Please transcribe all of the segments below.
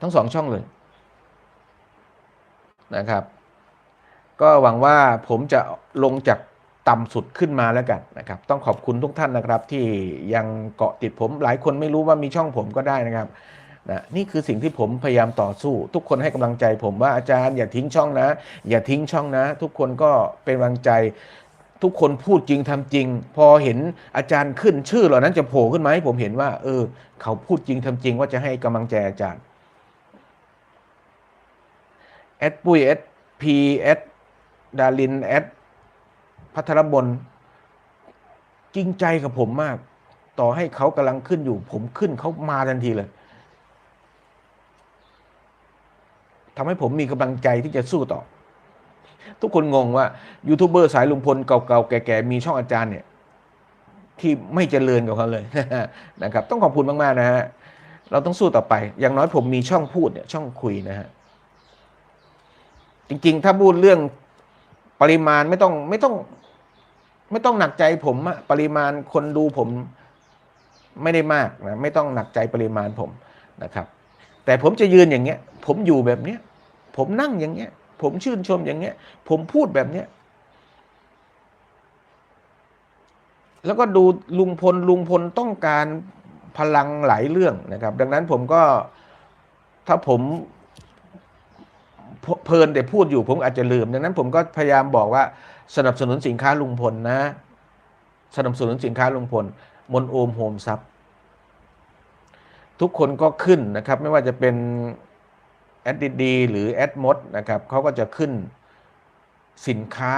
ทั้งสองช่องเลยนะครับ ก็หวังว่าผมจะลงจากต่ำสุดขึ้นมาแล้วกันนะครับ ต้องขอบคุณทุกท่านนะครับ ที่ยังเกาะติดผมหลายคนไม่รู้ว่ามีช่องผมก็ได้นะครับนะนี่คือสิ่งที่ผมพยายามต่อสู้ ทุกคนให้กำลังใจผมว่าอาจารย์อย่าทิ้งช่องนะ อย่าทิ้งช่องนะ ทุกคนก็เป็นกำลังใจ ทุกคนพูดจริงทำจริง พอเห็นอาจารย์ขึ้นชื่อเหล่านั้นจะโผล่ขึ้นมาให้ผมเห็นว่า เออ เขาพูดจริงทำจริงว่าจะให้กำลังใจอาจารย์ แอดปุ้ยแอดพีแอดดารินแอดพัทรบลจริงใจกับผมมาก ต่อให้เขากำลังขึ้นอยู่ ผมขึ้นเขามาทันทีเลยทำให้ผมมีกำลังใจที่จะสู้ต่อ ทุกคนงงว่ายูทูบเบอร์สายลุงพลเก่าๆแก่ๆมีช่องอาจารย์เนี่ย ที่ไม่เจริญกับเขาเลยนะครับ ต้องขอบคุณมากๆนะฮะเราต้องสู้ต่อไป อย่างน้อยผมมีช่องพูดเนี่ยช่องคุยนะฮะ จริง ๆ ถ้าพูดเรื่องปริมาณไม่ต้องไม่ต้อง ไม่ต้องหนักใจผมอะปริมาณคนดูผมไม่ได้มากนะไม่ต้องหนักใจปริมาณผมนะครับ แต่ผมจะยืนอย่างเงี้ย ผมอยู่แบบเนี้ย ผมนั่งอย่างเงี้ย ผมชื่นชมอย่างเงี้ย ผมพูดแบบเนี้ยแล้วก็ดูลุงพลลุงพลต้องการพลังหลายเรื่องนะครับ ดังนั้นผมก็ถ้าผม เพลินแต่พูดอยู่ผมอาจจะลืม ดังนั้นผมก็พยายามบอกว่าสนับสนุนสินค้าลุงพลนะ สนับสนุนสินค้าลุงพล มนโอมโฮมซับทุกคนก็ขึ้นนะครับ ไม่ว่าจะเป็นแอดดีหรือแอดมดนะครับเขาก็จะขึ้นสินค้า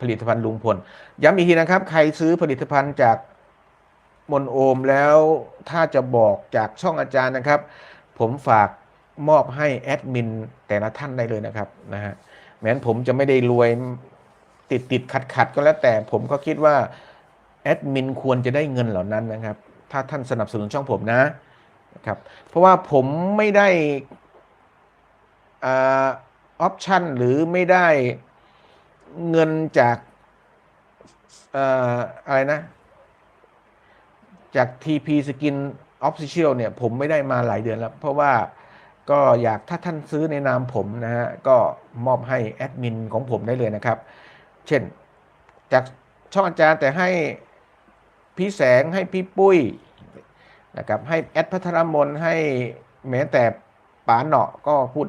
ผลิตภัณฑ์ลุงพล ย้ำอีกทีนะครับ ใครซื้อผลิตภัณฑ์จากมนโอมแล้วถ้าจะบอกจากช่องอาจารย์นะครับ ผมฝาก มอบให้แอดมินแต่ละท่านได้เลยนะครับนะฮะแม้นผมจะไม่ได้รวยติดติดขัดขัดก็แล้วแต่ผมก็คิดว่าแอดมินควรจะได้เงินเหล่านั้นนะครับ ถ้าท่านสนับสนุนช่องผมนะครับ เพราะว่าผมไม่ได้ออปชันหรือไม่ได้เงินจากอะไรนะ จาก TP Skin Official เนี่ย ผมไม่ได้มาหลายเดือนแล้ว เพราะว่า ก็อยากถ้าท่านซื้อในนามผมนะฮะก็มอบให้แอดมินของผมได้เลยนะครับ เช่นจากช่องอาจารย์แต่ให้พี่แสงให้พี่ปุ้ยนะครับให้แอดพัทรมนให้แม้แต่ป๋าเนาะก็พูด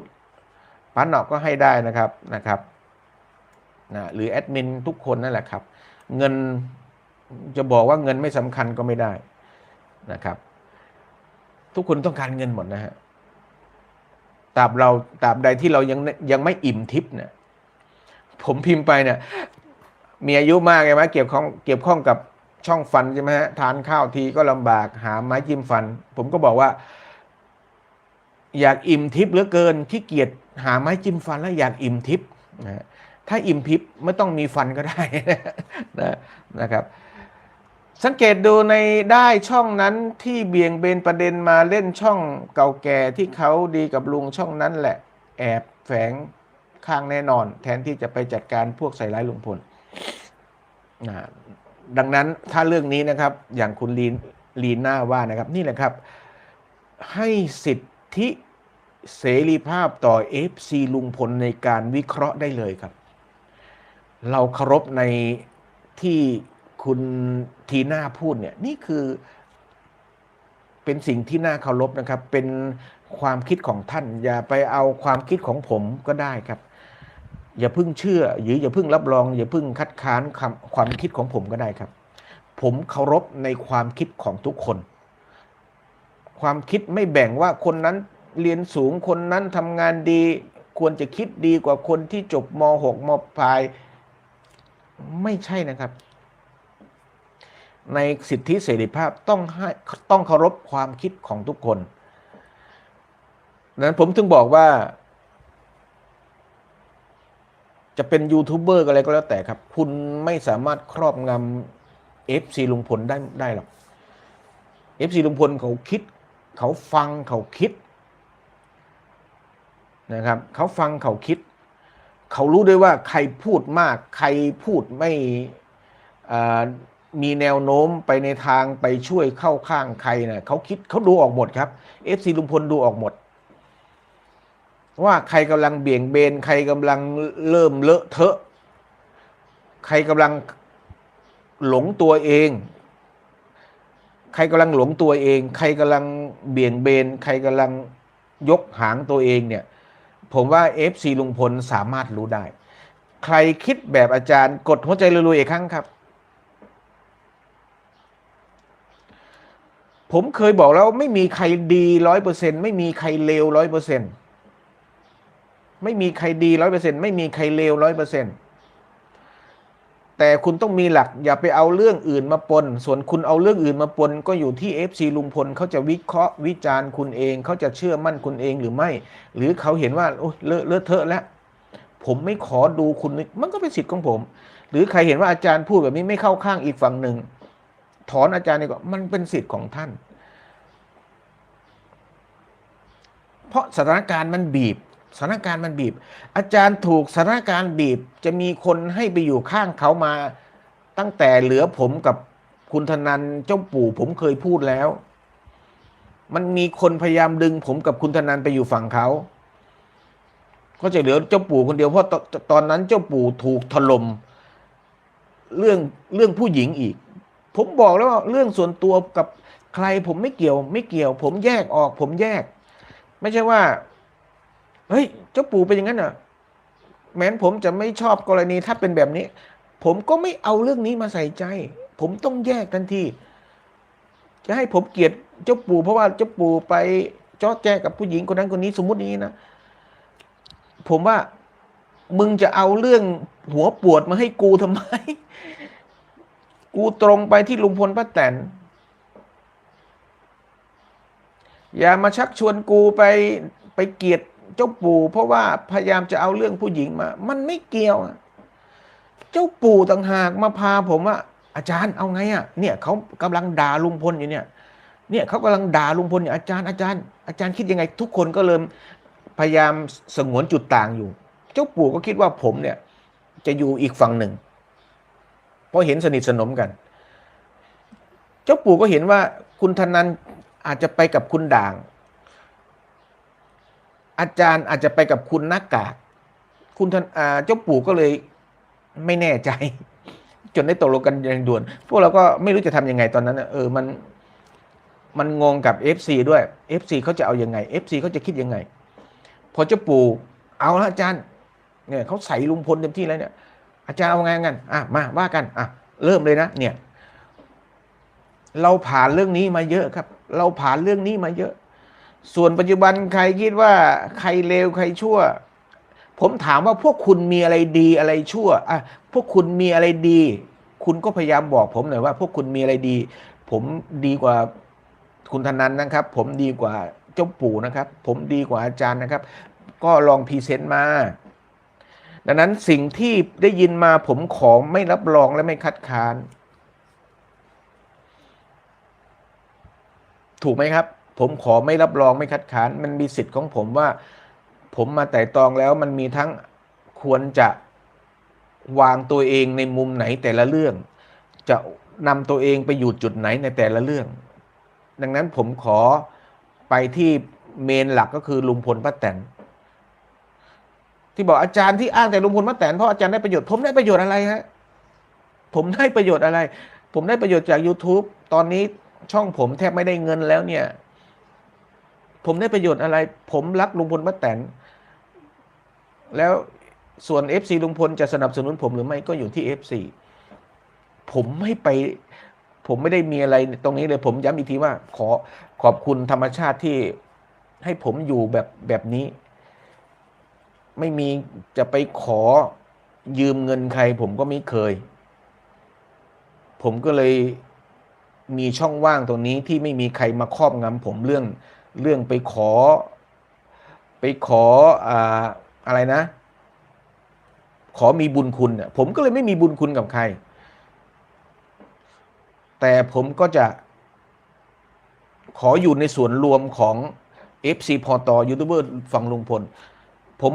ป๋าเนาะก็ให้ได้นะครับนะครับนะหรือแอดมินทุกคนนั่นแหละครับ เงินจะบอกว่าเงินไม่สำคัญก็ไม่ได้นะครับ ทุกคนต้องการเงินหมดนะฮะ ตราบเราตราบใดที่เรายังยังไม่อิ่มทิพย์เนี่ยผมพิมพ์ไปเนี่ยมีอายุมากไงไหมเกี่ยวข้องเกี่ยวข้องกับช่องฟันใช่ไหมฮะทานข้าวทีก็ลำบากหาไม้จิ้มฟัน ผมก็บอกว่า อยากอิ่มทิพย์เหลือเกินขี้เกียจหาไม้จิ้มฟันแล้วอยากอิ่มทิพย์นะถ้าอิ่มทิพย์ไม่ต้องมีฟันก็ได้นะนะครับ สังเกตดูในได้ช่องนั้นที่เบี่ยงเบนประเด็นมาเล่นช่องเก่าแก่ที่เขาดีกับลุงช่องนั้นแหละ แอบแฝงข้างแน่นอน แทนที่จะไปจัดการพวกใส่ร้ายลุงพลนะดังนั้นถ้าเรื่องนี้นะครับ อย่างคุณลีนลีน่าว่านะครับ นี่แหละครับ ให้สิทธิเสรีภาพต่อ FC ลุงพลในการวิเคราะห์ได้เลยครับ เราเคารพในที่ คุณทีน่าพูดเนี่ยนี่คือ เป็นสิ่งที่น่าเคารพนะครับ เป็นความคิดของท่าน อย่าไปเอาความคิดของผมก็ได้ครับ อย่าเพิ่งเชื่อหรืออย่าเพิ่งรับรอง อย่าเพิ่งคัดค้านความคิดของผมก็ได้ครับ ผมเคารพในความคิดของทุกคน ความคิดไม่แบ่งว่าคนนั้นเรียนสูงคนนั้นทำงานดี ควรจะคิดดีกว่าคนที่จบม .6 มปลายไม่ใช่นะครับ ในสิทธิเสรีภาพต้องให้ต้องเคารพความคิดของทุกคนนั้นผมถึงบอกว่า จะเป็นยูทูบเบอร์อะไรก็แล้วแต่ครับ คุณไม่สามารถครอบงำเอฟซีลุงพลได้ได้หรอกเอฟซีลุงพลเขาคิด เขาฟังเขาคิดนะครับเขาฟังเขาคิด เขารู้ด้วยว่าใครพูดมาก ใครพูดไม่ มีแนวโน้มไปในทางไปช่วยเข้าข้างใครนะเขาคิดเขาดูออกหมดครับเอฟซีลุงพลดูออกหมด ว่าใครกำลังเบี่ยงเบน ใครกำลังเริ่มเลอะเทอะ ใครกำลังหลงตัวเอง ใครกำลังหลงตัวเอง ใครกำลังเบี่ยงเบน ใครกำลังยกหางตัวเองเนี่ย ผมว่า FC ลุงพลสามารถรู้ได้ ใครคิดแบบอาจารย์กดหัวใจรวยๆอีกครั้งครับ ผมเคยบอกแล้วไม่มีใครดีร้อยเปอร์เซ็นไม่มีใครเลวร้อยเปอร์เซ็นไม่มีใครดีร้อยเปอร์เซ็นไม่มีใครเลวร้อยเปอร์เซ็นแต่คุณต้องมีหลักอย่าไปเอาเรื่องอื่นมาปน ส่วนคุณเอาเรื่องอื่นมาปน ก็อยู่ที่ FC ลุงพลเขาจะวิเคราะห์วิจารณ์คุณเองเขาจะเชื่อมั่นคุณเองหรือไม่ หรือเขาเห็นว่าโอ้ยเลอะเลอะเทอะแล้ว ผมไม่ขอดูคุณมันก็เป็นสิทธิ์ของผม หรือใครเห็นว่าอาจารย์พูดแบบนี้ไม่เข้าข้างอีกฝั่งหนึ่ง ถอนอาจารย์นี่ก็มันเป็นสิทธิ์ของท่าน เพราะสถานการณ์มันบีบสถานการณ์มันบีบ อาจารย์ถูกสถานการณ์บีบจะมีคนให้ไปอยู่ข้างเขามา ตั้งแต่เหลือผมกับคุณธนันเจ้าปู่ผมเคยพูดแล้ว มันมีคนพยายามดึงผมกับคุณธนันไปอยู่ฝั่งเขาก็จะเหลือเจ้าปู่คนเดียวเพราะตตอนนั้นเจ้าปู่ถูกถล่มเรื่องเรื่องผู้หญิงอีก ผมบอกแล้วว่าเรื่องส่วนตัวกับใครผมไม่เกี่ยวไม่เกี่ยว ผมแยกออก ผมแยก ไม่ใช่ว่าเฮ้ยเจ้าปู่เป็นอย่างนั้นเหรอแม้นผมจะไม่ชอบกรณีถ้าเป็นแบบนี้ ผมก็ไม่เอาเรื่องนี้มาใส่ใจ ผมต้องแยกทันทีจะให้ผมเกลียดเจ้าปู่เพราะว่าเจ้าปู่ไปจอแจกับผู้หญิงคนนั้นคนนี้สมมตินี้นะ ผมว่ามึงจะเอาเรื่องหัวปวดมาให้กูทำไม กูตรงไปที่ลุงพลป้าแตนอย่ามาชักชวนกูไปไปเกียดเจ้าปู่ เพราะว่าพยายามจะเอาเรื่องผู้หญิงมา มันไม่เกี่ยว เจ้าปู่ต่างหากมาพาผมว่าอาจารย์เอาไงอะเนี่ยเขากำลังด่าลุงพลอยู่เนี่ย เนี่ยเขากำลังด่าลุงพลอยู่อาจารย์อาจารย์ อาจารย์คิดยังไง ทุกคนก็เริ่มพยายามสงวนจุดต่างอยู่ เจ้าปู่ก็คิดว่าผมเนี่ย จะอยู่อีกฝั่งหนึ่ง เพราะเห็นสนิทสนมกัน เจ้าปู่ก็เห็นว่าคุณธนันอาจจะไปกับคุณด่าง อาจารย์อาจจะไปกับคุณน้ากากคุณธนอ่าเจ้าปู่ก็เลยไม่แน่ใจ จนได้ตกลงกันอย่างด่วน พวกเราก็ไม่รู้จะทำยังไงตอนนั้นเออมันมันงงกับ FC ด้วย FC เขาจะเอาอยังไง FC เขาจะคิดยังไง พอเจ้าปู่เอาละอาจารย์เนี่ยเขาใส่ลุงพลเต็มที่แล้วเนี่ย อาจารย์เอาไงกันอะมาว่ากันอะเริ่มเลยนะเนี่ย เราผ่านเรื่องนี้มาเยอะครับ เราผ่านเรื่องนี้มาเยอะ ส่วนปัจจุบันใครคิดว่าใครเลวใครชั่ว ผมถามว่าพวกคุณมีอะไรดีอะไรชั่วอะพวกคุณมีอะไรดี คุณก็พยายามบอกผมหน่อยว่า พวกคุณมีอะไรดี ผมดีกว่าคุณธนันนะครับ ผมดีกว่าเจ้าปู่นะครับ ผมดีกว่าอาจารย์นะครับ ก็ลองพรีเซนต์มา ดังนั้นสิ่งที่ได้ยินมาผมขอไม่รับรองและไม่คัดค้าน ถูกไหมครับ ผมขอไม่รับรองไม่คัดค้าน มันมีสิทธิ์ของผมว่า ผมมาแต่ตองแล้วมันมีทั้งควรจะวางตัวเองในมุมไหนแต่ละเรื่อง จะนำตัวเองไปอยู่จุดไหนในแต่ละเรื่อง ดังนั้นผมขอไปที่เมนหลักก็คือลุงพลป้าแตน ที่บอกอาจารย์ที่อ้างแต่ลุงพลป้าแตนเพราะอาจารย์ได้ประโยชน์ผมได้ประโยชน์อะไรฮะผมได้ประโยชน์อะไร ผมได้ประโยชน์จาก YouTube ตอนนี้ช่องผมแทบไม่ได้เงินแล้วเนี่ย ผมได้ประโยชน์อะไร ผมรักลุงพลป้าแตนแล้วส่วน FC ลุงพลจะสนับสนุนผมหรือไม่ก็อยู่ที่ FC ผมไม่ไป ผมไม่ได้มีอะไรตรงนี้เลย ผมย้ำอีกทีว่า ขอขอบคุณธรรมชาติที่ให้ผมอยู่แบบแบบนี้ ไม่มีจะไปขอยืมเงินใคร ผมก็ไม่เคย ผมก็เลยมีช่องว่างตรงนี้ที่ไม่มีใครมาครอบงำผมเรื่องเรื่องไปขอ ไปขออ่าอะไรนะ ขอมีบุญคุณเนี่ยผมก็เลยไม่มีบุญคุณกับใคร แต่ผมก็จะ ขออยู่ในส่วนรวมของ FC พอตอยูทูบเบอร์ฝั่งลุงพล ผม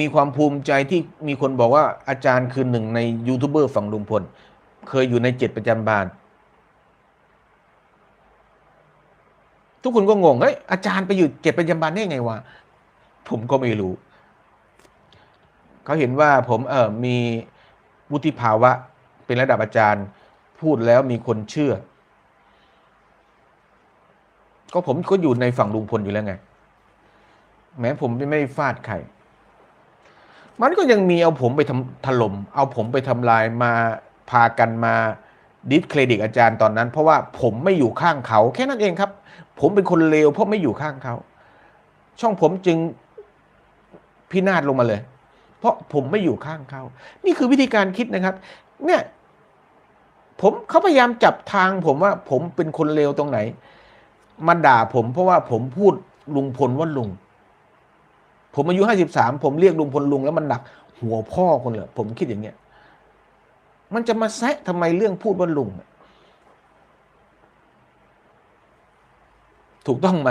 มีความภูมิใจที่มีคนบอกว่าอาจารย์คือหนึ่งในยูทูบเบอร์ฝั่งลุงพล เคยอยู่ในเจ็ดประจำบาน ทุกคนก็งงเฮ้ยอาจารย์ไปอยู่เจ็ดประจำบานได้ไงวะผมก็ไม่รู้ เขาเห็นว่าผมเออมีวุฒิภาวะเป็นระดับอาจารย์ พูดแล้วมีคนเชื่อ ก็ผมก็อยู่ในฝั่งลุงพลอยู่แล้วไง แม้ผมไม่ได้ฟาดใคร มันก็ยังมีเอาผมไปทำถล่มเอาผมไปทำลายมาพากันมาดิสเครดิตอาจารย์ตอนนั้น เพราะว่าผมไม่อยู่ข้างเขา แค่นั้นเองครับ ผมเป็นคนเลวเพราะไม่อยู่ข้างเขา ช่องผมจึงพินาศลงมาเลย เพราะผมไม่อยู่ข้างเขา นี่คือวิธีการคิดนะครับ เนี่ย ผมเขาพยายามจับทาง ผมว่าผมเป็นคนเลวตรงไหนมาด่าผมเพราะว่าผมพูดลุงพลว่าลุง ผมอายุห้าสิบสามผมเรียกลุงพลลุงแล้วมันหนัก หัวพ่อคนเหรอผมคิดอย่างเงี้ย มันจะมาแซะทำไมเรื่องพูดว่าลุงถูกต้องไหม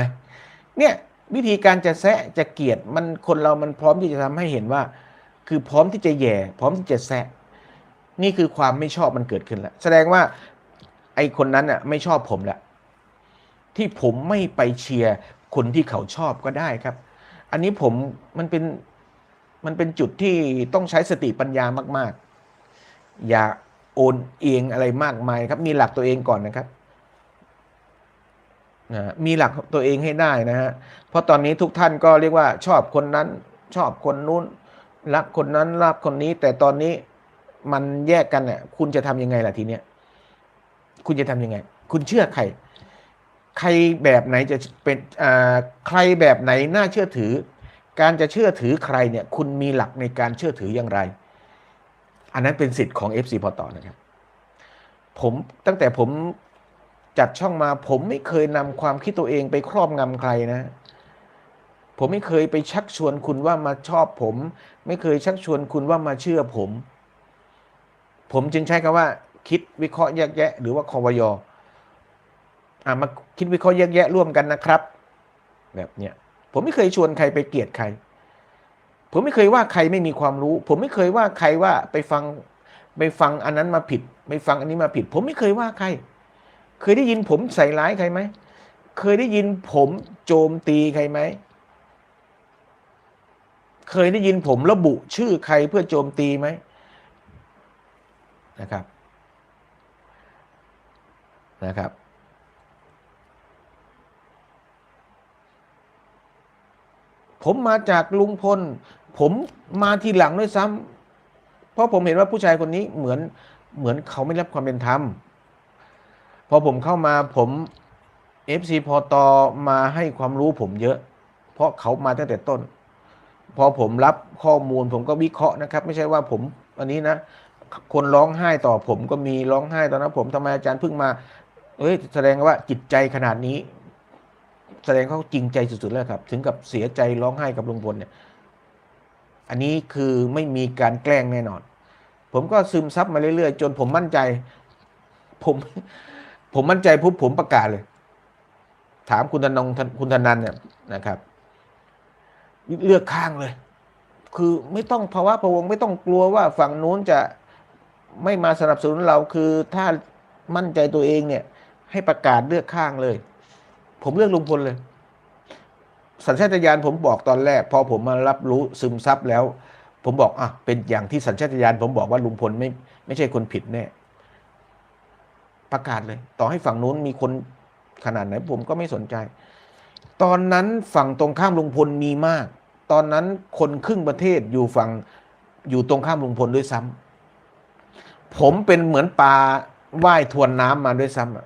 เนี่ยวิธีการจะแซะจะเกลียดมันคนเรามันพร้อมที่จะทำให้เห็นว่า คือพร้อมที่จะแย่ พร้อมที่จะแซะนี่คือความไม่ชอบมันเกิดขึ้นแล้วแสดงว่า ไอคนนั้นอะไม่ชอบผมแหละที่ผมไม่ไปเชียร์คนที่เขาชอบก็ได้ครับ อันนี้ผมมันเป็นมันเป็นจุดที่ต้องใช้สติปัญญามาก ๆ อย่าโอนเองอะไรมากมายครับ มีหลักตัวเองก่อนนะครับนะมีหลักตัวเองให้ได้นะฮะเพราะตอนนี้ทุกท่านก็เรียกว่าชอบคนนั้น ชอบคนนู้นรักคนนั้นรักคนนี้ แต่ตอนนี้มันแยกกันเนี่ยคุณจะทำยังไงล่ะทีเนี้ยคุณจะทำยังไง คุณเชื่อใคร ใครแบบไหนจะเป็นใครแบบไหนน่าเชื่อถือ การจะเชื่อถือใครเนี่ยคุณมีหลักในการเชื่อถืออย่างไร อันนั้นเป็นสิทธิ์ของ FC พอต่อนะครับ ผมตั้งแต่ผมจัดช่องมา ผมไม่เคยนำความคิดตัวเองไปครอบงำใครนะ ผมไม่เคยไปชักชวนคุณว่ามาชอบผม ไม่เคยชักชวนคุณว่ามาเชื่อผม ผมจึงใช้คำว่า คิดวิเคราะห์แยกแยะ หรือว่าคอวยอ มาคิดวิเคราะห์แยกแยะร่วมกันนะครับ แบบเนี้ยผมไม่เคยชวนใครไปเกลียดใคร ผมไม่เคยว่าใครไม่มีความรู้ ผมไม่เคยว่าใครว่าไปฟังไปฟังอันนั้นมาผิด ไปฟังอันนี้มาผิด ผมไม่เคยว่าใคร เคยได้ยินผมใส่ร้ายใครไหมเคยได้ยินผมโจมตีใครไหมเคยได้ยินผมระบุชื่อใครเพื่อโจมตีไหมนะครับนะครับ ผมมาจากลุงพล ผมมาทีหลังด้วยซ้ำเพราะผมเห็นว่าผู้ชายคนนี้เหมือนเหมือนเขาไม่รับความเป็นธรรมพอผมเข้ามาผม FC พอตอมาให้ความรู้ผมเยอะ เพราะเขามาตั้งแต่ต้น พอผมรับข้อมูลผมก็วิเคราะห์นะครับ ไม่ใช่ว่าผมอันนี้นะ คนร้องไห้ต่อผมก็มีร้องไห้ตอนนั้นผมทำไมอาจารย์เพิ่งมาเอ้ยแสดงว่าจิตใจขนาดนี้ แสดงเขาจริงใจสุดๆแล้วครับ ถึงกับเสียใจร้องไห้กับลุงพลเนี่ย อันนี้คือไม่มีการแกล้งแน่นอน ผมก็ซึมซับมาเรื่อยๆ จนผมมั่นใจ ผม ผมมั่นใจปุ๊บผมประกาศเลย ถามคุณธนงคุณธนันเนี่ยนะครับ เลือกข้างเลย คือไม่ต้องภาวะพะวงไม่ต้องกลัวว่าฝั่งนู้นจะไม่มาสนับสนุนเราคือถ้ามั่นใจตัวเองเนี่ย ให้ประกาศเลือกข้างเลย ผมเลือกลุงพลเลย สัญชาตญาณผมบอกตอนแรก พอผมมารับรู้ซึมซับแล้ว ผมบอกอะเป็นอย่างที่สัญชาตญาณผมบอกว่าลุงพลไม่ไม่ใช่คนผิดแน่ประกาศเลย ต่อให้ฝั่งนู้นมีคนขนาดไหนผมก็ไม่สนใจ ตอนนั้นฝั่งตรงข้ามลุงพลมีมาก ตอนนั้นคนครึ่งประเทศอยู่ฝั่งอยู่ตรงข้ามลุงพลด้วยซ้ำผมเป็นเหมือนปลาว่ายทวนน้ำมาด้วยซ้ำอะ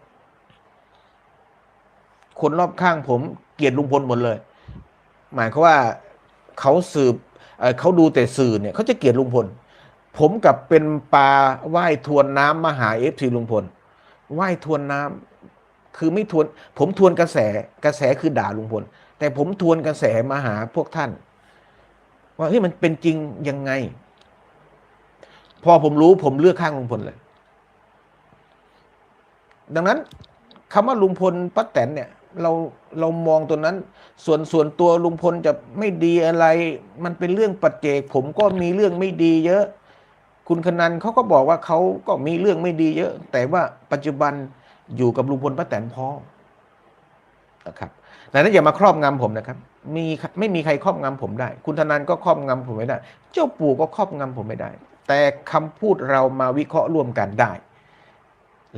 คนรอบข้างผมเกลียดลุงพลหมดเลย หมายความว่าเขาสืบเเขาดูแต่สื่อเนี่ยเขาจะเกลียดลุงพล ผมกับเป็นปลาว่ายทวนน้ำมาหาเอฟซีลุงพลว่ายทวนน้ำคือไม่ทวน ผมทวนกระแสกระแสคือด่าลุงพล แต่ผมทวนกระแสมาหาพวกท่าน ว่าเฮ้ยมันเป็นจริงยังไง พอผมรู้ผมเลือกข้างลุงพลเลย ดังนั้นคำว่าลุงพลป้าแตนเนี่ย เราเรามองตัวนั้น ส่วนส่วนตัวลุงพลจะไม่ดีอะไร มันเป็นเรื่องปัจเจก ผมก็มีเรื่องไม่ดีเยอะ คุณคนันเขาก็บอกว่าเขาก็มีเรื่องไม่ดีเยอะ แต่ว่าปัจจุบันอยู่กับลุงพลป้าแตนพอนะครับดังนั้นอย่ามาครอบงำผมนะครับ มีไม่มีใครครอบงำผมได้ คุณธนันก็ครอบงำผมไม่ได้ เจ้าปู่ก็ครอบงำผมไม่ได้ แต่คำพูดเรามาวิเคราะห์ร่วมกันได้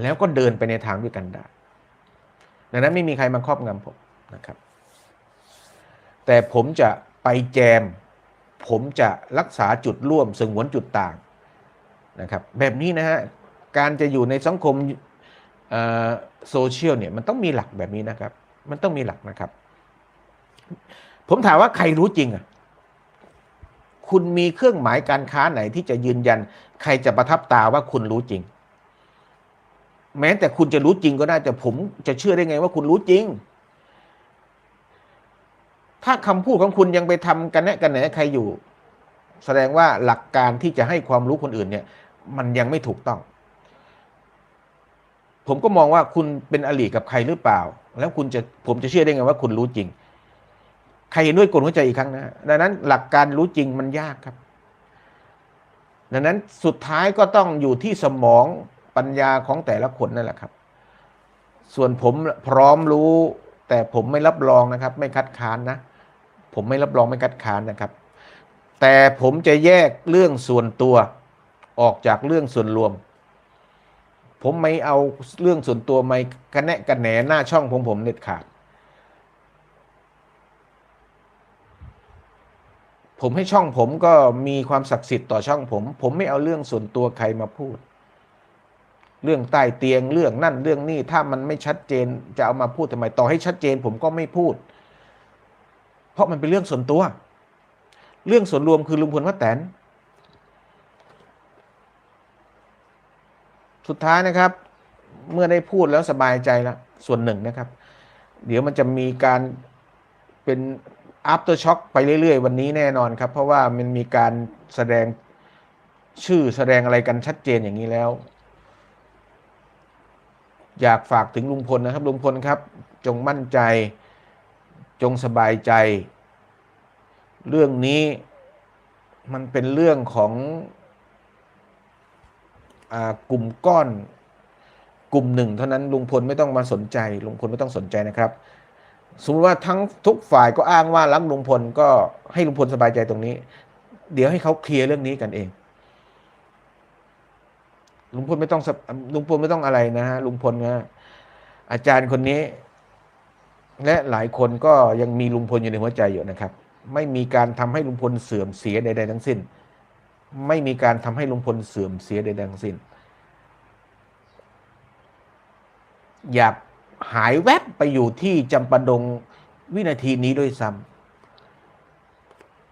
แล้วก็เดินไปในทางด้วยกันได้ ดังนั้นไม่มีใครมาครอบงำผมนะครับ แต่ผมจะไปแจม ผมจะรักษาจุดร่วมสงวนจุดต่างนะครับ แบบนี้นะฮะการจะอยู่ในสังคมโซเชียลเนี่ยมันต้องมีหลักแบบนี้นะครับ มันต้องมีหลักนะครับ ผมถามว่าใครรู้จริงอะคุณมีเครื่องหมายการค้าไหนที่จะยืนยัน ใครจะประทับตาว่าคุณรู้จริง แม้แต่คุณจะรู้จริงก็ได้ แต่ผมจะเชื่อได้ไงว่าคุณรู้จริง ถ้าคำพูดของคุณยังไปทำกันแนะกันแหนใครอยู่ แสดงว่าหลักการที่จะให้ความรู้คนอื่นเนี่ย มันยังไม่ถูกต้อง ผมก็มองว่าคุณเป็นอลีกับใครหรือเปล่า แล้วคุณจะผมจะเชื่อได้ไงว่าคุณรู้จริง ใครเห็นด้วยกดหัวใจอีกครั้งนะดังนั้นหลักการรู้จริงมันยากครับ ดังนั้นสุดท้ายก็ต้องอยู่ที่สมอง ปัญญาของแต่ละคนนั่นแหละครับ ส่วนผมพร้อมรู้ แต่ผมไม่รับรองนะครับ ไม่คัดค้านนะ ผมไม่รับรองไม่คัดค้านนะครับ แต่ผมจะแยกเรื่องส่วนตัวออกจากเรื่องส่วนรวม ผมไม่เอาเรื่องส่วนตัวไม่กันแนะกันแหนหน้าช่องผมผมเด็ดขาด ผมให้ช่องผมก็มีความศักดิ์สิทธิ์ต่อช่องผม ผมไม่เอาเรื่องส่วนตัวใครมาพูด เรื่องใต้เตียงเรื่องนั่นเรื่องนี่ถ้ามันไม่ชัดเจนจะเอามาพูดทำไมต่อให้ชัดเจนผมก็ไม่พูด เพราะมันเป็นเรื่องส่วนตัว เรื่องส่วนรวมคือลุงพลป้าแตนสุดท้ายนะครับ เมื่อได้พูดแล้วสบายใจแล้วส่วนหนึ่งนะครับ เดี๋ยวมันจะมีการเป็น after shock ไปเรื่อย ๆ วันนี้แน่นอนครับ เพราะว่ามันมีการแสดงชื่อแสดงอะไรกันชัดเจนอย่างนี้แล้ว อยากฝากถึงลุงพลนะครับลุงพลครับ จงมั่นใจ จงสบายใจ เรื่องนี้มันเป็นเรื่องของอกลุ่มก้อน กลุ่มหนึ่งเท่านั้นลุงพลไม่ต้องมาสนใจลุงพลไม่ต้องสนใจนะครับสมมติว่าทั้งทุกฝ่ายก็อ้างว่ารักลุงพลก็ให้ลุงพลสบายใจตรงนี้ เดี๋ยวให้เขาเคลียร์เรื่องนี้กันเอง ลุงพลไม่ต้องลุงพลไม่ต้องอะไรนะฮะลุงพลนะอาจารย์คนนี้ และหลายคนก็ยังมีลุงพลอยู่ในหัวใจอยู่นะครับ ไม่มีการทำให้ลุงพลเสื่อมเสียใดๆทั้งสิ้น ไม่มีการทำให้ลุงพลเสื่อมเสียใดๆทั้งสิ้น อยากหายแวบไปอยู่ที่จำปาดงวินาทีนี้ด้วยซ้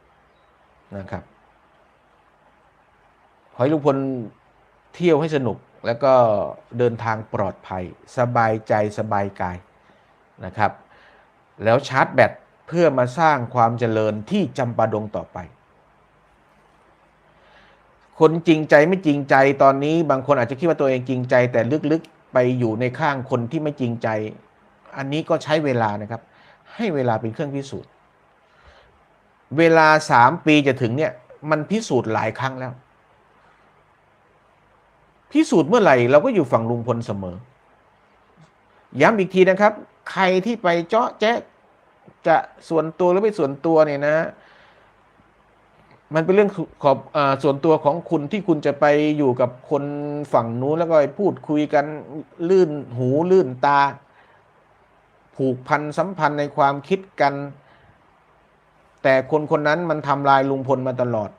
ำนะครับ ขอให้ลุงพล เที่ยวให้สนุกแล้วก็เดินทางปลอดภัย สบายใจสบายกายนะครับ แล้วชาร์จแบตเพื่อมาสร้างความเจริญที่จำปาดงต่อไป คนจริงใจไม่จริงใจตอนนี้บางคนอาจจะคิดว่าตัวเองจริงใจ แต่ลึกๆไปอยู่ในข้างคนที่ไม่จริงใจ อันนี้ก็ใช้เวลานะครับ ให้เวลาเป็นเครื่องพิสูจน์ เวลาสามปีจะถึงเนี่ยมันพิสูจน์หลายครั้งแล้ว พิสูจน์เมื่อไหร่เราก็อยู่ฝั่งลุงพลเสมอ ย้ำอีกทีนะครับ ใครที่ไปเจาะแจ๊ะจะส่วนตัวหรือไม่ส่วนตัวเนี่ยนะ มันเป็นเรื่องขอบอส่วนตัวของคุณที่คุณจะไปอยู่กับคนฝั่งนู้นแล้วก็พูดคุยกันลื่นหูลื่นตา ผูกพันสัมพันธ์ในความคิดกัน แต่คนคนนั้นมันทำลายลุงพลมาตลอด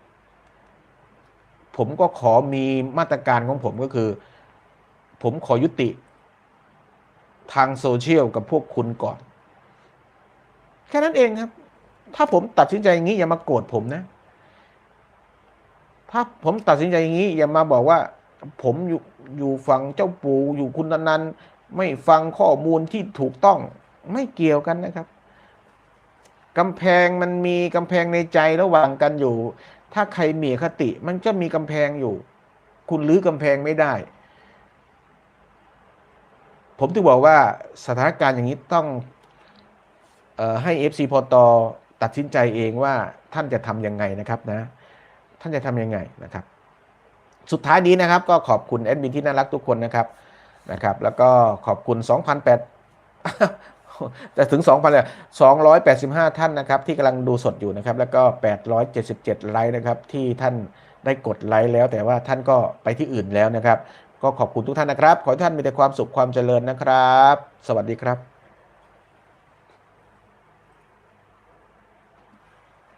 ผมก็ขอมีมาตรการของผมก็คือ ผมขอยุติ ทางโซเชียลกับพวกคุณก่อน แค่นั้นเองครับ ถ้าผมตัดสินใจอย่างนี้อย่ามาโกรธผมนะ ถ้าผมตัดสินใจอย่างนี้อย่ามาบอกว่า ผมอยู่อยู่ฝั่งเจ้าปู่อยู่คุณนันไม่ฟังข้อมูลที่ถูกต้องไม่เกี่ยวกันนะครับกำแพงมันมีกำแพงในใจระหว่างกันอยู่ ถ้าใครมีคติมันจะมีกำแพงอยู่ คุณรื้อกำแพงไม่ได้ ผมถึงบอกว่าสถานการณ์อย่างนี้ต้องออให้ FC พอตอตัดสินใจเองว่าท่านจะทำยังไงนะครับนะ ท่านจะทำยังไงนะครับ สุดท้ายนี้นะครับ ก็ขอบคุณแอดมินที่น่ารักทุกคนนะครับนะครับ แล้วก็ขอบคุณ2,008 แต่ถึง 2,000เลย285 ท่านนะครับ ที่กำลังดูสดอยู่นะครับ แล้วก็ 877 ไลค์นะครับ ที่ท่านได้กดไลค์แล้ว แต่ว่าท่านก็ไปที่อื่นแล้วนะครับ ก็ขอบคุณทุกท่านนะครับ ขอให้ท่านมีแต่ความสุขความเจริญนะครับ สวัสดีครับ